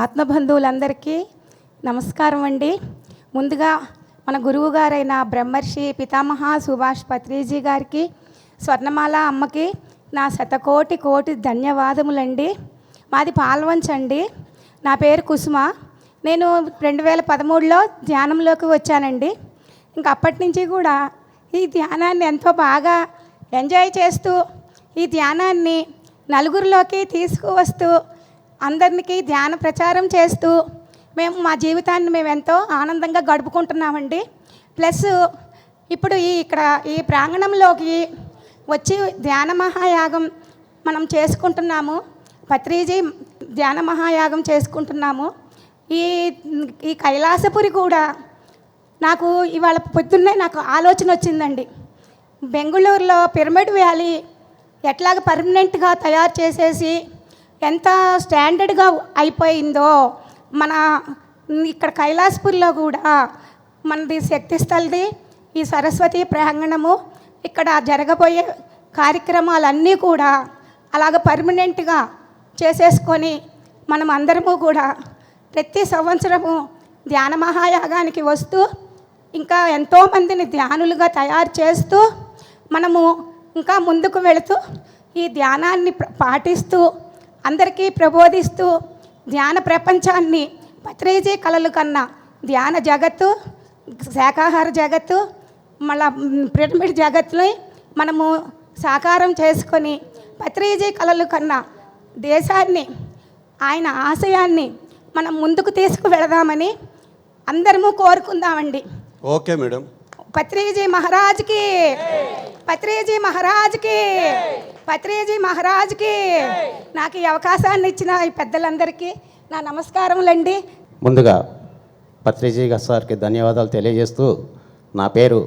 ఆత్మబంధువులందరికీ నమస్కారం అండి. ముందుగా మన గురువు గారైన బ్రహ్మర్షి పితామహ సుభాష్ పత్రిజీ గారికి స్వర్ణమాల అమ్మకి నా శతకోటి కోటి ధన్యవాదములండి. మాది పాల్వంచండి నా పేరు కుసుమ. నేను రెండు వేల పదమూడులో ధ్యానంలోకి వచ్చానండి. ఇంక అప్పటి నుంచి కూడా ఈ ధ్యానాన్ని ఎంతో బాగా ఎంజాయ్ చేస్తూ ఈ ధ్యానాన్ని నలుగురిలోకి తీసుకువస్తూ అందరికీ ధ్యాన ప్రచారం చేస్తూ మేము మా జీవితాన్ని మేము ఎంతో ఆనందంగా గడుపుకుంటున్నామండి. ప్లస్ ఇప్పుడు ఈ ఇక్కడ ఈ ప్రాంగణంలోకి వచ్చి ధ్యాన మహాయాగం మనం చేసుకుంటున్నాము. పత్రిజీ ధ్యాన మహాయాగం చేసుకుంటున్నాము. ఈ ఈ కైలాసపురి కూడా నాకు ఇవాళ పొద్దున్నే నాకు ఆలోచన వచ్చిందండి. బెంగళూరులో పిరమిడ్ వ్యాలీ ఎట్లాగ పర్మనెంట్గా తయారు చేసేసి ఎంత స్టాండర్డ్గా అయిపోయిందో మన ఇక్కడ కైలాసపూర్లో కూడా మనది శక్తిస్థల్ది ఈ సరస్వతి ప్రాంగణము. ఇక్కడ జరగబోయే కార్యక్రమాలన్నీ కూడా అలాగ పర్మనెంట్గా చేసేసుకొని మనం అందరము కూడా ప్రతి సంవత్సరము ధ్యాన మహాయాగానికి వస్తూ ఇంకా ఎంతోమందిని ధ్యానులుగా తయారు చేస్తూ మనము ఇంకా ముందుకు వెళుతూ ఈ ధ్యానాన్ని పాటిస్తూ అందరికీ ప్రబోధిస్తూ ధ్యాన ప్రపంచాన్ని పత్రేజీ కళలు కన్నా ధ్యాన జగత్తు శాకాహార జగత్తు మళ్ళా పిరమిడ్ జగత్తుని మనము సాకారం చేసుకొని పత్రేజీ కళలు కన్నా దేశాన్ని ఆయన ఆశయాన్ని మనం ముందుకు తీసుకువెళదామని అందరము కోరుకుందామండి. Okay madam. పత్రిజీ మహారాజ్కి పత్రిజీ మహారాజ్కి. పత్రిజీ మహారాజ్కి నాకు ఈ అవకాశాన్ని ఇచ్చిన ఈ పెద్దలందరికీ నా నమస్కారములండి. ముందుగా పత్రిజీ సార్కి ధన్యవాదాలు తెలియజేస్తూ నా పేరు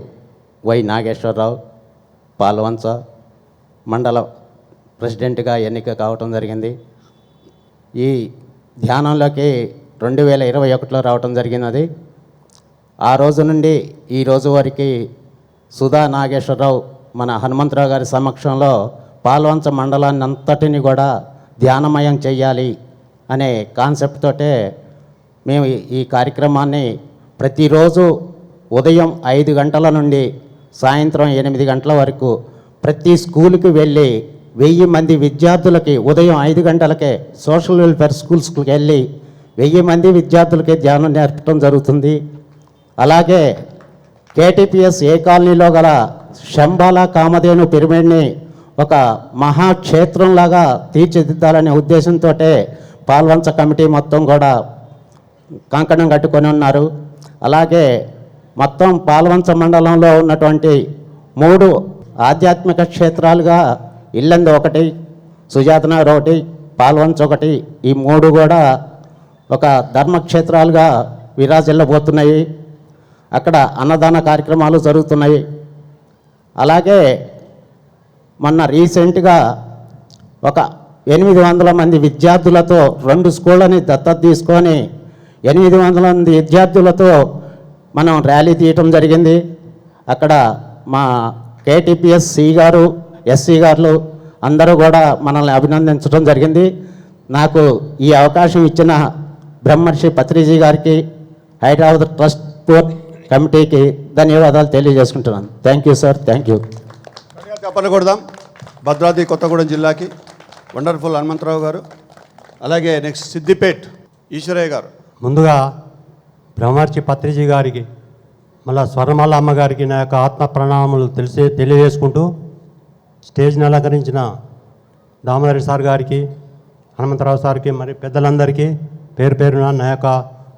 వై నాగేశ్వరరావు పాల్వంచ మండల ప్రెసిడెంట్గా ఎన్నిక కావటం జరిగింది. ఈ ధ్యానంలోకి రెండు వేల ఇరవై ఒకటిలో రావటం జరిగినది. ఆ రోజు నుండి ఈ రోజు వరకు సుధా నాగేశ్వరరావు మన హనుమంతరావు గారి సమక్షంలో పాల్వంచ మండలాన్ని అంతటిని కూడా ధ్యానమయం చేయాలి అనే కాన్సెప్ట్ తోటే మేము ఈ- ఈ కార్యక్రమాన్ని ప్రతిరోజు ఉదయం ఐదు గంటల నుండి సాయంత్రం ఎనిమిది గంటల వరకు ప్రతి స్కూల్కి వెళ్ళి వెయ్యి మంది విద్యార్థులకి ఉదయం ఐదు గంటలకే సోషల్ వెల్ఫేర్ స్కూల్స్కి వెళ్ళి వెయ్యి మంది విద్యార్థులకి ధ్యానం నేర్పడం జరుగుతుంది. అలాగే కేటీపీఎస్ ఏ కాలనీలో గల శంబాల కామధేను పిరమిడ్ని ఒక మహాక్షేత్రంలాగా తీర్చిదిద్దాలనే ఉద్దేశంతో పాల్వంచ కమిటీ మొత్తం కూడా కంకణం కట్టుకొని ఉన్నారు. అలాగే మొత్తం పాల్వంచ మండలంలో ఉన్నటువంటి మూడు ఆధ్యాత్మిక క్షేత్రాలుగా ఇల్లంది ఒకటి సుజాతనగర్ ఒకటి పాల్వంచ ఒకటి ఈ మూడు కూడా ఒక ధర్మక్షేత్రాలుగా విరాజిల్లబోతున్నాయి. అక్కడ అన్నదాన కార్యక్రమాలు జరుగుతున్నాయి. అలాగే మొన్న రీసెంట్గా ఒక ఎనిమిది వందల మంది విద్యార్థులతో రెండు స్కూళ్ళని దత్తత తీసుకొని ఎనిమిది వందల మంది విద్యార్థులతో మనం ర్యాలీ తీయటం జరిగింది. అక్కడ మా కేటీపీఎస్ సి గారు ఎస్సీ గారు అందరూ కూడా మనల్ని అభినందించడం జరిగింది. నాకు ఈ అవకాశం ఇచ్చిన బ్రహ్మర్షి పత్రిజీ గారికి హైదరాబాద్ ట్రస్ట్ బోర్డ్ కమిటీకి ధన్యవాదాలు తెలియజేసుకుంటున్నాను. Thank you sir. Thank you. త్వరగా కొడదాం భద్రాద్రి కొత్తగూడెం జిల్లాకి వండర్ఫుల్ హనుమంతరావు గారు అలాగే నెక్స్ట్ సిద్దిపేట్ ఈశ్వరయ్య గారు. ముందుగా బ్రహ్మర్షి పత్రిజీ గారికి మళ్ళా స్వర్ణమాల అమ్మగారికి నా యొక్క ఆత్మ ప్రణామములు తెలిసే తెలియజేసుకుంటూ స్టేజ్ని అలంకరించిన దామోదరి సార్ గారికి హనుమంతరావు సార్కి మరి పెద్దలందరికీ పేరు పేరున నా యొక్క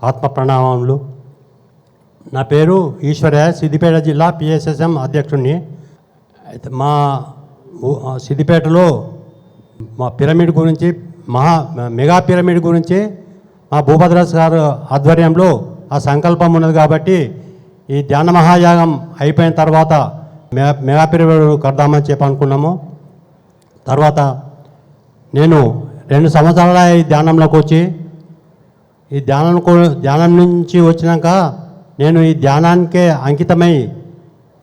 ఆత్మ ప్రణామములు. నా పేరు ఈశ్వర్య సిద్దిపేట జిల్లా పిఎస్ఎస్ఎం అధ్యక్షుడిని అయితే మా సిద్దిపేటలో మా పిరమిడ్ గురించి మహా మెగా పిరమిడ్ గురించి మా భూభద్రాస్ గారు ఆధ్వర్యంలో ఆ సంకల్పం ఉన్నది కాబట్టి ఈ ధ్యాన మహాయాగం అయిపోయిన తర్వాత మెగా మెగా పిరమిడ్ కడదామని చెప్పి అనుకున్నాము. తర్వాత నేను రెండు సంవత్సరాల ఈ ధ్యానంలోకి వచ్చి ఈ ధ్యానం ధ్యానం నుంచి వచ్చినాక నేను ఈ ధ్యానానికే అంకితమై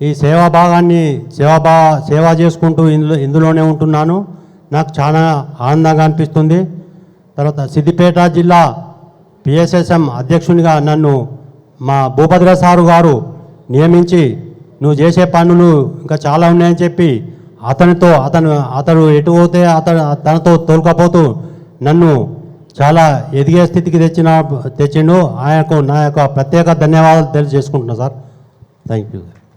ఈ సేవా భాగాన్ని సేవా భా సేవ చేసుకుంటూ ఇందులో ఇందులోనే ఉంటున్నాను. నాకు చాలా ఆనందంగా అనిపిస్తుంది. తర్వాత సిద్దిపేట జిల్లా పిఎస్ఎస్ఎం అధ్యక్షునిగా నన్ను మా భూభద్ర సారు గారు నియమించి నువ్వు చేసే పనులు ఇంకా చాలా ఉన్నాయని చెప్పి అతనితో అతను అతడు ఎటు పోతే అతను తనతో తోలుకపోతూ నన్ను చాలా ఎదిగే స్థితికి తెచ్చిన తెచ్చిండు. ఆయనకు నా యొక్క ప్రత్యేక ధన్యవాదాలు తెలియజేసుకుంటున్నా సార్. Thank you